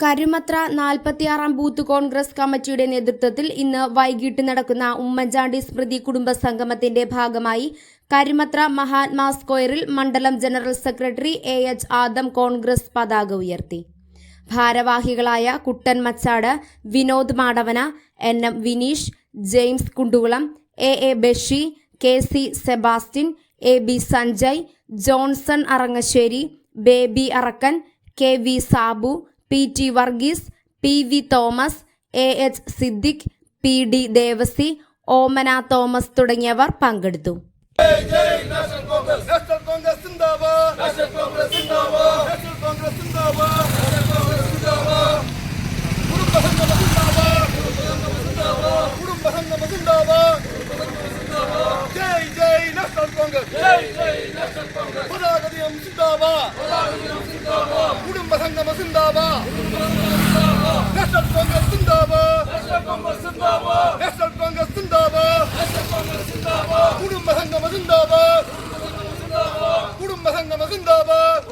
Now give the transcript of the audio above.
Karumathra നാൽപ്പത്തിയാറാം booth Congress കമ്മിറ്റിയുടെ നേതൃത്വത്തിൽ ഇന്ന് വൈകിട്ട് നടക്കുന്ന ഉമ്മൻചാണ്ടി സ്മൃതി കുടുംബ സംഗമത്തിന്റെ ഭാഗമായി കരുമത്ര മഹാത്മാ സ്ക്വയറിൽ മണ്ഡലം general secretary A H Adam Congress പതാക ഉയർത്തി. ഭാരവാഹികളായ Kuttan Machad Vinod Madavana N M Vineesh James Kundukulam A A Bashi K C Sebastian A B Sanjay Johnson Arangassery Baby Arakkan K V Sabu P T Varghese P V Thomas A H Siddique P D Devassy Omana Thomas തുടങ്ങിയവർ പങ്കെടുത്തു സിന്ദാബാദ് സിന്ദാബാദ് സിന്ദാബാദ് സിന്ദാബാദ് ജയ് ജയ് national Congress ജയ് ജയ് നാഷണൽ കോൺഗ്രസ് പതാകദിനം സിന്ദാബാദ് കുടുംബ സംഗമ സിന്ദാബാദ് കുടുംബ സംഗമ സിന്ദാബാദ്. കുടുംബ സംഗമ സിന്ദാബാദ്.